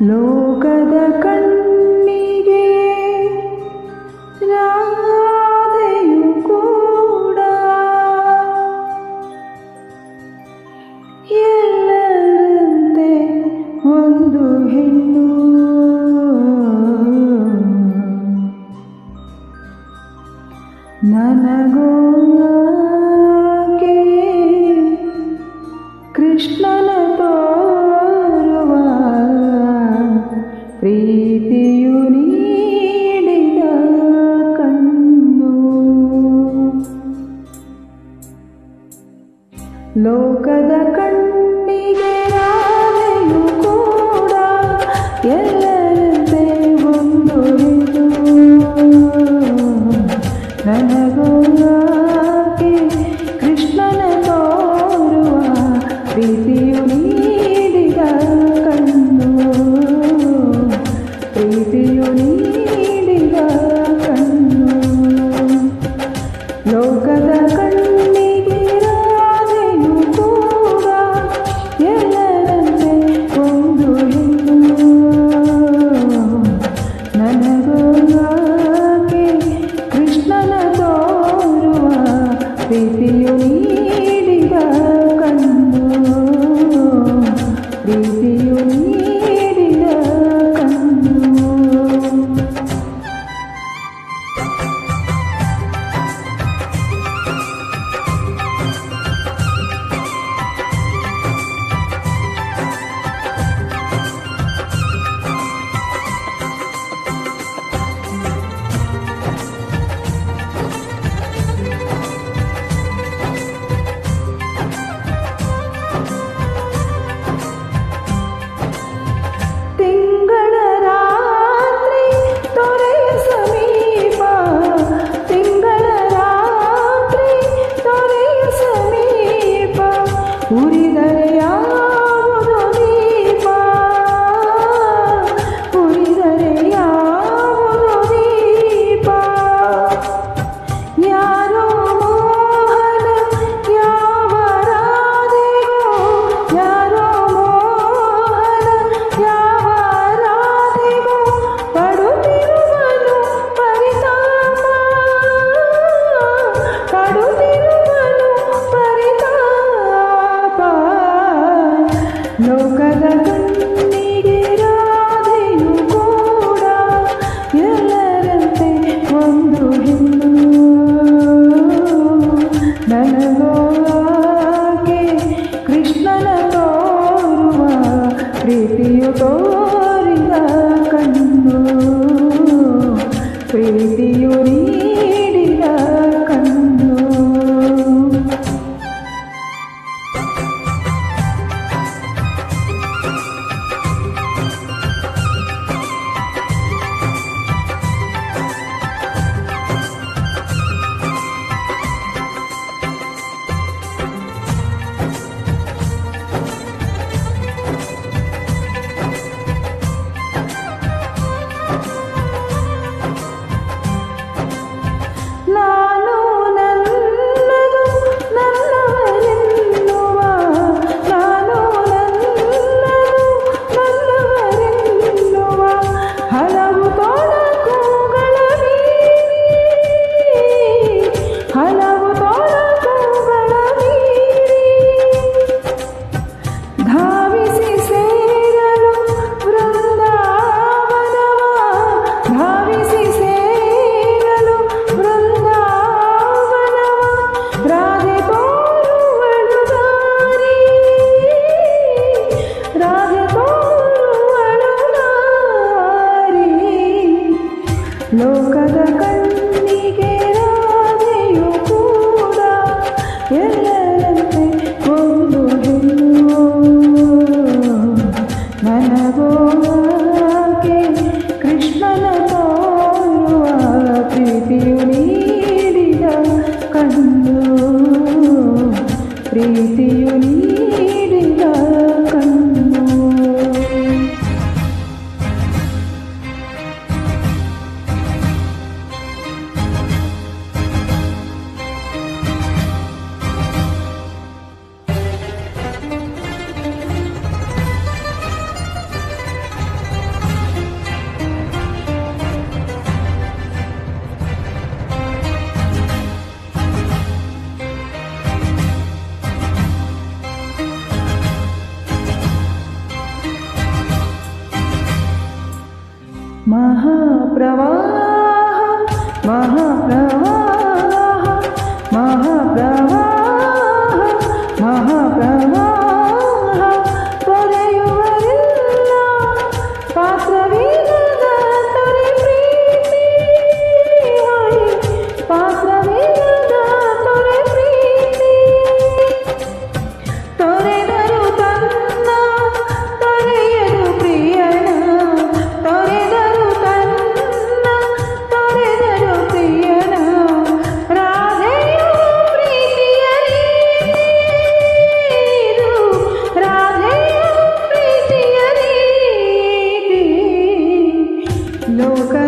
ಲೋಕದ ಕಣ್ಣಿಗೆ ರಾಧೆಯು ಕೂಡ ಎಲ್ಲರಂತೆ ಒಂದು ಹೆಣ್ಣು ನನಗೋ ಕೃಷ್ಣನ പ്രീതിയു കണ്ണു ലോകത കണ്ണിലെ രാധയു കൂട ಎಲ್ಲರಂತೆ ಒಂದುಳಿದು ನನಗೂ ಕೃಷ್ಣನ ತೋರುವ ಪ್ರೀತಿಯು ನೀಡಿದ Thank you. ಪ್ರೀತಿಯುರಿ see you. 嗯。louca.